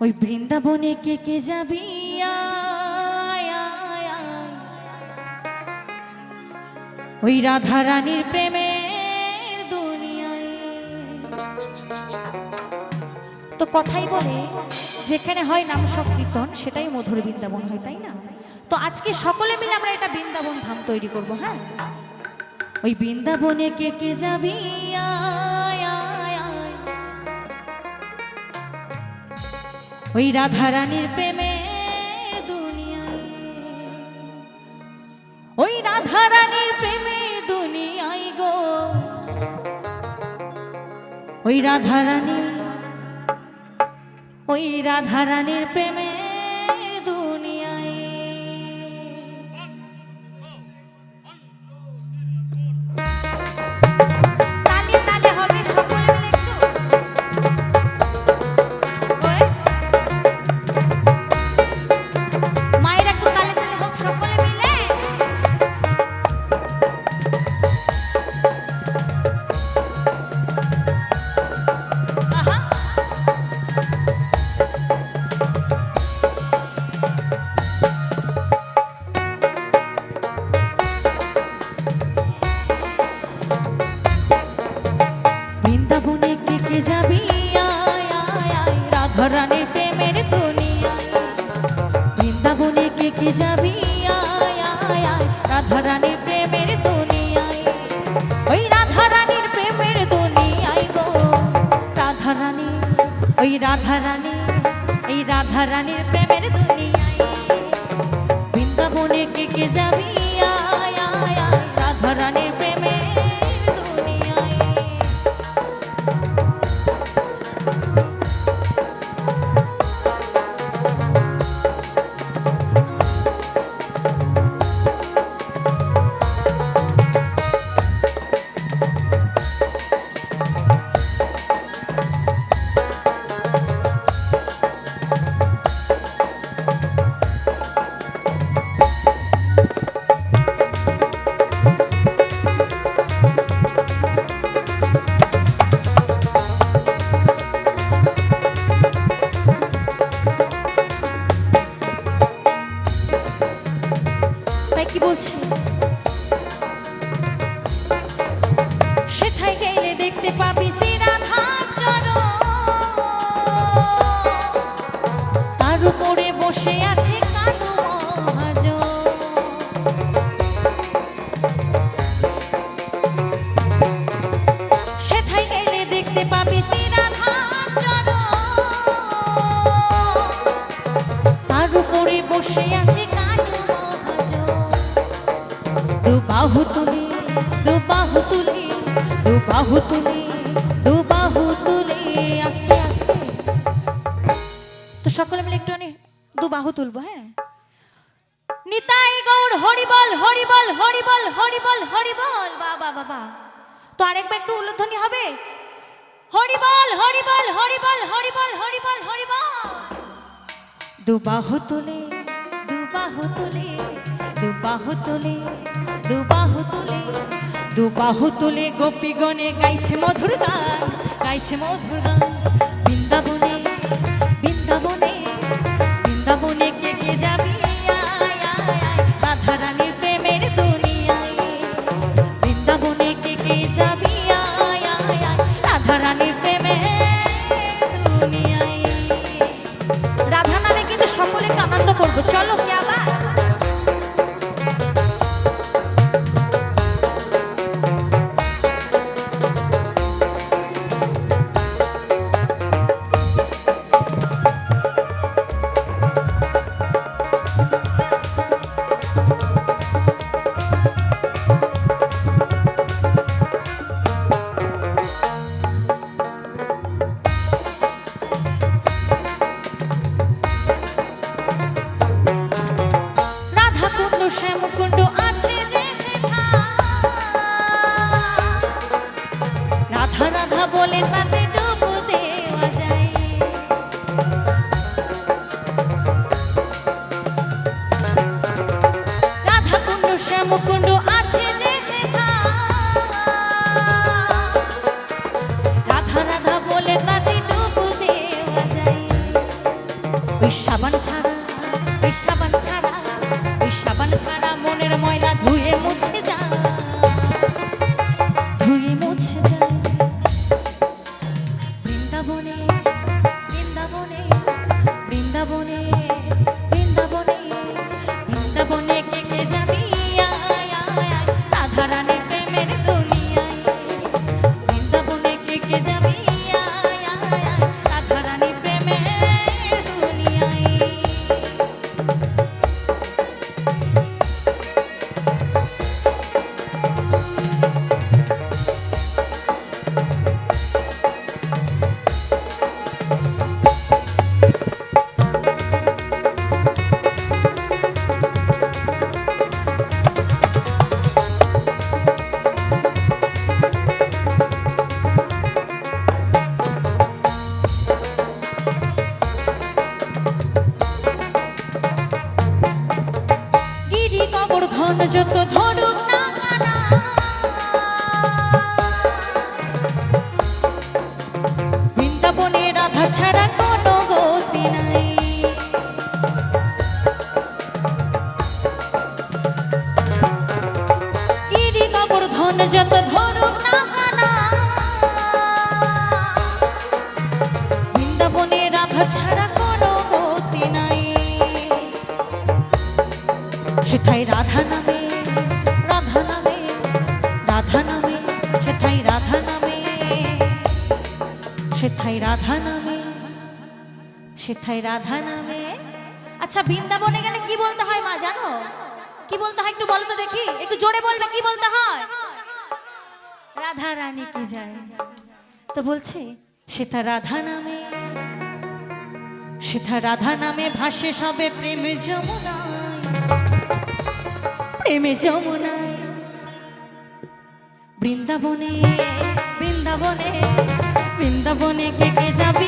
ওই বৃন্দাবনে কে কে যাবি। ওই রাধা রানীর প্রেমের দুনিয়ায়। তো কথাই বলে যেখানে হয় নাম সংকীর্তন সেটাই মধুর বৃন্দাবন হয় তাই না? তো আজকে সকলে মিলে আমরা এটা বৃন্দাবন ধাম তৈরি করব হ্যাঁ? ওই বৃন্দাবনে কে কে যাবি? আয়, ওই রাধারানীর প্রেমে দুনিয়ায়। ওই রাধারানীর প্রেমে দুনিয়ায় গো। ওই রাধারানী ওই রাধা রানীর বৃন্দাবনে কে কে যাবি, আয় আয় আয় রাধা প্রেমের দুনিয়ায়। ওই রাধারানীর প্রেমের দুনিয়ায় গো। রাধারানী, ওই রাধারানী, এই রাধারানীর প্রেমের দুনিয়ায়। বৃন্দাবনে কে কে যাবি, আয় আয় আয় রাধা কি বলছি দু বাহু তুলে দু বাহু তুলে দু বাহু তুলে দু তুলে আস্তে আস্তে। তো সকলে মিলে একটু দু বাহু তুলবো হ্যাঁ? নিতাই গৌর, হরিবল হরিবল হরিবল হরিবল হরিবল বাবা বাবা তো আরেকবার একটু উল্লোধ্বনি হবে। হরিবল হরিবল হরিবল হরিবল হরিবল হরিবল। দুবাহু দুবাহু তুলে দুবাহু তুলে দুবাহু তুলে দুবাহু তুলে গোপীগণে গাইছে মধুর গান গাইছে মধুর গান। যাবি? যত ধরুক না বৃন্দাবনে রাধা ছাড়া কোনো গতি নাই। গিরি কবর ধন যত ধরুক না বৃন্দাবনে রাধা ছাড়া কোনো গতি নাই। সেথায় রাধা নামে সেথায় রাধা নামে, সেথায় রাধা নামে। আচ্ছা বৃন্দাবনে গেলে কি বলতে হয় মা, জানো? কি বলতে হয় একটু বলো তো দেখি। একটু জোরে বলবে, কি বলতে হয়? রাধা রানী কি যায়? তো বলছে, সেথা রাধা নামে, সেথা রাধা নামে ভাসে সবে প্রেম যমুনায়, প্রেমে যমুনায়। বৃন্দাবনে বৃন্দাবনে বৃন্দাবনে কে কে যাবি।